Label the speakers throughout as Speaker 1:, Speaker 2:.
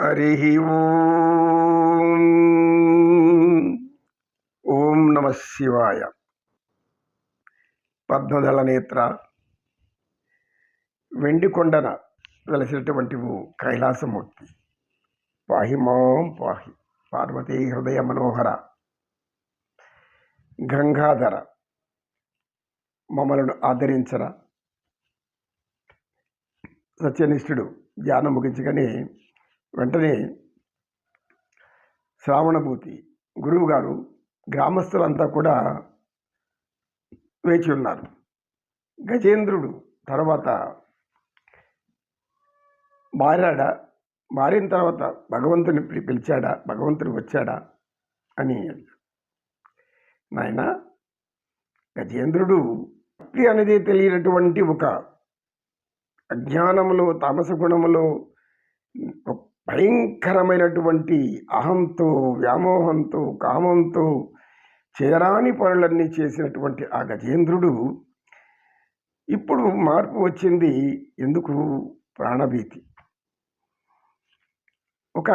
Speaker 1: హరి ఓం. ఓం నమ శివాయ. పద్మదళ నేత్ర. వెండికొండన వెలసినటువంటి కైలాసమూర్తి. పాహి మాం పాహి. పార్వతీ హృదయ మనోహర. గంగాధర. మమ్మలను ఆదరించర. సత్యనిష్ఠుడు ధ్యానం ముగించగానే వెంటనే శ్రావణభూతి గురువు గారు గ్రామస్తులంతా కూడా వేచి ఉన్నారు. గజేంద్రుడు తర్వాత మారాడా? మారిన తర్వాత భగవంతుని పిలిచాడా? భగవంతుడు వచ్చాడా? అని నాయన గజేంద్రుడు భక్తి అనేది తెలియనటువంటి ఒక అజ్ఞానములో తామస గుణములో ఒక భయంకరమైనటువంటి అహంతో వ్యామోహంతో కామంతో చేరాని పనులన్నీ చేసినటువంటి ఆ గజేంద్రుడు ఇప్పుడు మార్పు వచ్చింది ఎందుకు? ప్రాణభీతి. ఒక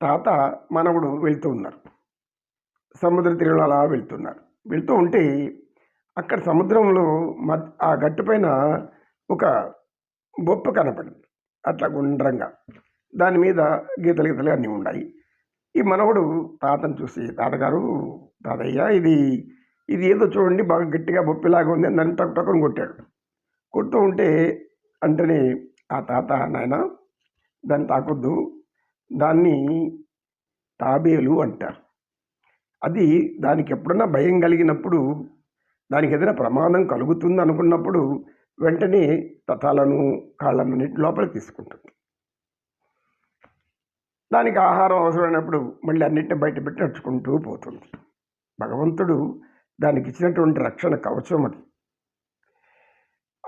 Speaker 1: తాత మనవడు వెళ్తూ ఉన్నారు. సముద్ర తీరంలో అలా వెళ్తున్నారు. వెళ్తూ ఉంటే అక్కడ సముద్రంలో మ ఆ గట్టుపైన ఒక బొప్ప కనపడింది. అట్లా గుండ్రంగా. దాని మీద గీతలు గీతలు అన్నీ ఉన్నాయి ఈ మనవడు తాతను చూసి తాతగారు తాతయ్య ఇది ఇది ఏదో చూడండి బాగా గట్టిగా బొప్పిలాగా ఉంది అని దాన్ని టక్ టక్కుని కొట్టాడు. కొడుతూ ఉంటే అంటేనే ఆ తాత నాయన దాన్ని తాకొద్దు. దాన్ని తాబేలు అంటారు. అది దానికి ఎప్పుడన్నా భయం కలిగినప్పుడు దానికి ఏదైనా ప్రమాదం కలుగుతుంది అనుకున్నప్పుడు వెంటనే తతాలను కాళ్ళను నీటి లోపల తీసుకుంటుంది. దానికి ఆహారం అవసరమైనప్పుడు మళ్ళీ అన్నింటిని బయట పెట్టి నడుచుకుంటూ పోతుంది. భగవంతుడు దానికి ఇచ్చినటువంటి రక్షణ కవచం అది.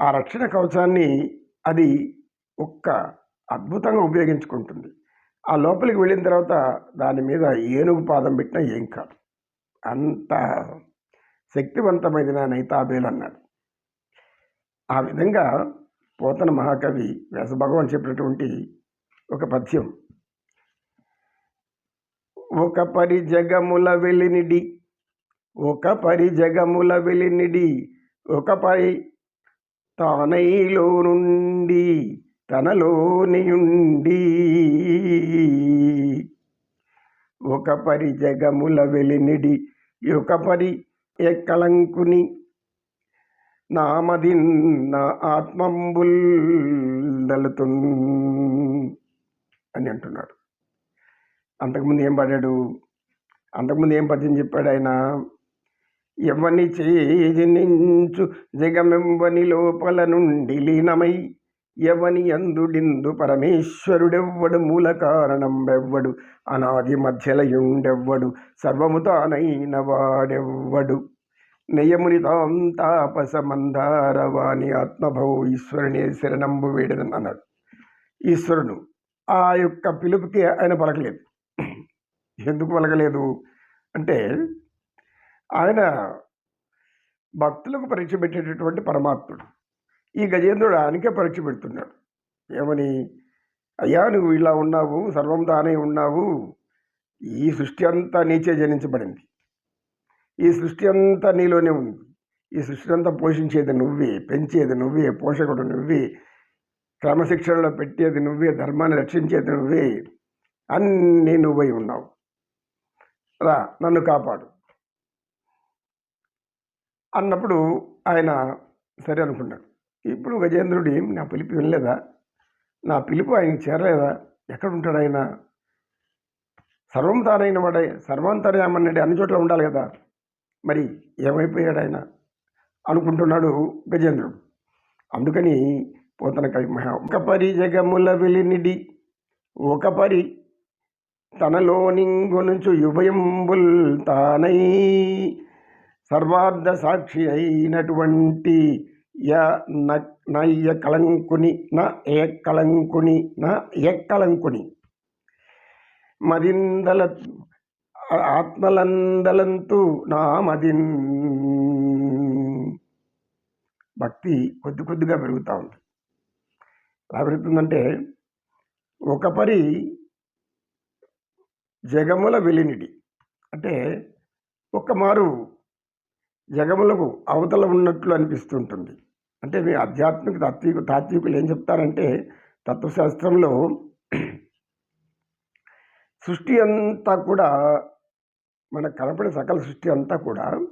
Speaker 1: ఆ రక్షణ కవచాన్ని అది ఒక్క అద్భుతంగా ఉపయోగించుకుంటుంది. ఆ లోపలికి వెళ్ళిన తర్వాత దాని మీద ఏనుగు పాదం పెట్టినా ఏం కాదు. అంత శక్తివంతమైన నైతాబేలు అన్నాడు. ఆ విధంగా పోతన మహాకవి వ్యాసభగవాన్ చెప్పినటువంటి ఒక పద్యం. ఒక పరి జగముల వెలినిడి ఒక పరి జగముల వెలినిడి ఒక పరి తానైలో నుండి తనలోనియుండి. ఒక పరి జగముల వెలినిడి ఒక పరి ఎక్కలంకుని నామది నా ఆత్మంబుల్ దళతు అని అంటున్నాడు. అంతకుముందు ఏం పాడాడు? అంతకుముందు ఏం పద్యం చెప్పాడు ఆయన? ఎవని చేజినించు జగమెంబని లోపల నుండి లీనమై ఎవని అందుడిందు పరమేశ్వరుడెవ్వడు మూల కారణం వెవ్వడు అనాది మధ్యలయుండెవ్వడు సర్వము తానైన వాడెవ్వడు. నెయ్యముని తాం తాపస మందారవాణి ఈశ్వరుని శరణంబు వేడదని అన్నాడు. ఈశ్వరుడు ఆ యొక్క పిలుపుకి ఆయన పలకలేదు. ఎందుకు పలకలేదు? అంటే ఆయన భక్తులకు పరీక్ష పెట్టేటటువంటి పరమాత్ముడు. ఈ గజేంద్రుడు ఆయనకే పరీక్ష పెడుతున్నాడు. ఏమని? అయ్యా నువ్వు ఇలా ఉన్నావు సర్వం తానే ఉన్నావు. ఈ సృష్టి అంతా నీచే జనించబడింది. ఈ సృష్టి అంతా నీలోనే ఉంది. ఈ సృష్టి అంతా పోషించేది నువ్వే పెంచేది నువ్వే పోషకుడు నువ్వే క్రమశిక్షణలో పెట్టేది నువ్వే ధర్మాన్ని రక్షించేది నువ్వే అన్నీ నువ్వై ఉన్నావు. రా నన్ను కాపాడు. అన్నప్పుడు ఆయన సరే అనుకున్నాడు. ఇప్పుడు గజేంద్రుడు ఏం నా పిలుపు వినలేదా? నా పిలుపు ఆయనకి చేరలేదా? ఎక్కడ ఉంటాడు ఆయన? సర్వం తానైన వాడే సర్వాంతర్యామన్నాడు అన్ని చోట్ల ఉండాలి కదా? మరి ఏమైపోయాడు ఆయన అనుకుంటున్నాడు గజేంద్రుడు. అందుకని పోతన కవి మహా ఒక పరి జగముల వెలినిడి ఒక పరి తనలోనింగునుచు యుభయంబుల్ తానై సర్వార్థ సాక్షి అయినటువంటి య న- నయ్య కళంకుని నా ఏ కళంకుని నా ఏ కళంకుని. మరిందల ఆత్మలందలంతు నామదిన్. భక్తి కొద్ది కొద్దిగా పెరుగుతూ ఉంది. ఎలా పెరుగుతుందంటే ఒక పరి జగముల వెలినిటి అంటే ఒక మారు జగములకు అవతల ఉన్నట్లు అనిపిస్తుంటుంది. అంటే మీ ఆధ్యాత్మిక తాత్విక తాత్వికులు ఏం చెప్తారంటే తత్వశాస్త్రంలో సృష్టి అంతా కూడా మనకు కనపడే సకల సృష్టి అంతా కూడా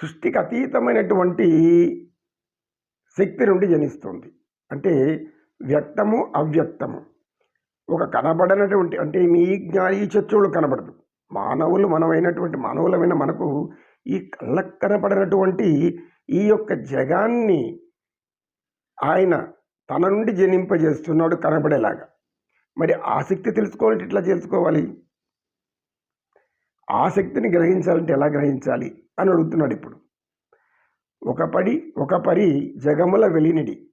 Speaker 1: సృష్టికి అతీతమైనటువంటి శక్తి నుండి జనిస్తుంది. అంటే వ్యక్తము అవ్యక్తము. ఒక కనబడనటువంటి అంటే మీ జ్ఞాని ఈ కనబడదు. మానవులు మనమైనటువంటి మానవులమైన మనకు ఈ కళ్ళకు కనపడినటువంటి ఈ యొక్క జగాన్ని ఆయన తన నుండి జనింపజేస్తున్నాడు కనబడేలాగా. మరి ఆసక్తి తెలుసుకోవాలంటే ఇట్లా తెలుసుకోవాలి? ఆసక్తిని గ్రహించాలంటే ఎలా గ్రహించాలి అని అడుగుతున్నాడు ఇప్పుడు. ఒక పడి ఒక పరి జగముల వెలినిడి.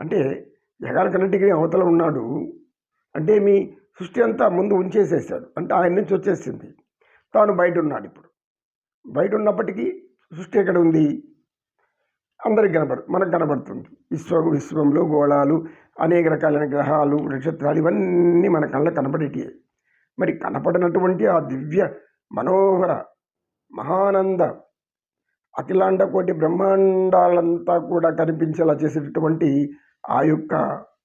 Speaker 1: అంటే జగాలకన్నిటికీ అవతల ఉన్నాడు. అంటే మీ సృష్టి అంతా ముందు ఉంచేసేసాడు. అంటే ఆయన నుంచి వచ్చేసింది. తాను బయట ఉన్నాడు ఇప్పుడు. బయట ఉన్నప్పటికీ సృష్టి ఎక్కడ ఉంది? అందరికి కనబడు మనకు కనబడుతుంది. విశ్వ విశ్వంలో గోళాలు అనేక రకాలైన గ్రహాలు నక్షత్రాలు ఇవన్నీ మన కళ్ళ కనపడేటివి మరి కనపడినటువంటి ఆ దివ్య మనోహర మహానంద అఖిలాండ కోటి బ్రహ్మాండాలంతా కూడా కనిపించేలా చేసేటటువంటి ఆ యొక్క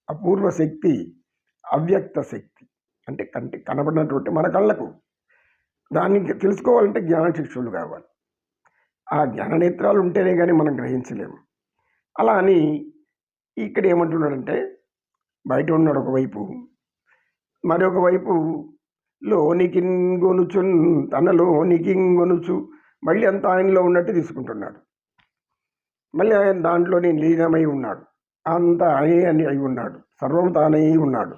Speaker 1: అపూర్వ శక్తి అవ్యక్త శక్తి అంటే కంటి కనబడినటువంటి మన కళ్ళకు. దానికి తెలుసుకోవాలంటే జ్ఞానశిక్షులు కావాలి. ఆ జ్ఞాననేత్రాలు ఉంటేనే కానీ మనం గ్రహించలేము. అలా అని ఇక్కడ ఏమంటున్నాడంటే బయట ఉన్నాడు ఒకవైపు మరొక వైపు లోనికింగొనుచు తనలో లోనికింగొనుచు మళ్ళీ అంత ఆయనలో ఉన్నట్టు తీసుకుంటున్నాడు. మళ్ళీ ఆయన దాంట్లోనే లీనమై ఉన్నాడు. అంత ఆయనే అని అయి ఉన్నాడు. సర్వం తానే ఉన్నాడు.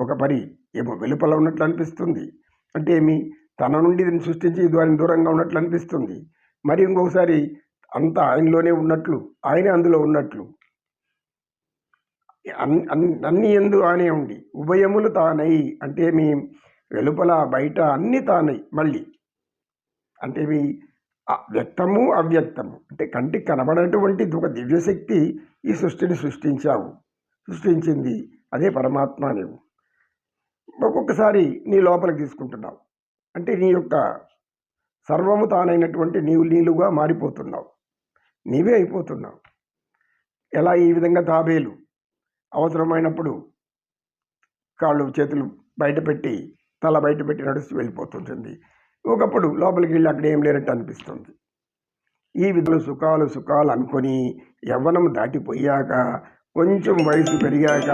Speaker 1: ఒక పరి ఏమో వెలుపల ఉన్నట్లు అనిపిస్తుంది. అంటే ఏమి? తన నుండి దీన్ని సృష్టించి దాని దూరంగా ఉన్నట్లు అనిపిస్తుంది. మరి ఇంకొకసారి అంత ఆయనలోనే ఉన్నట్లు ఆయనే అందులో ఉన్నట్లు. అన్ని ఎందు ఆనే ఉండి ఉభయములు తానై అంటే మీ వెలుపల బయట అన్ని తానై మళ్ళీ. అంటే ఇవి అ- వ్యక్తము అవ్యక్తము. అంటే కంటికి కనబడేటువంటి ఒక దివ్యశక్తి ఈ సృష్టిని సృష్టించావు. సృష్టించింది అదే పరమాత్మ నీవు. ఒక్కొక్కసారి నీ లోపలికి తీసుకుంటున్నావు. అంటే నీ యొక్క సర్వము తానైనటువంటి నీవు నీలుగా మారిపోతున్నావు. నీవే అయిపోతున్నావు. ఎలా ఈ విధంగా తాబేలు అవసరమైనప్పుడు కాళ్ళు చేతులు బయట పెట్టి తల బయట పెట్టి నడుస్తూ వెళ్ళిపోతుంటుంది. ఒకప్పుడు లోపలికి వెళ్ళి అక్కడ ఏం లేనట్టు అనిపిస్తుంది. ఈ విధులు సుఖాలు సుఖాలు అనుకొని యవ్వనం దాటిపోయాక కొంచెం వయసు పెరిగాక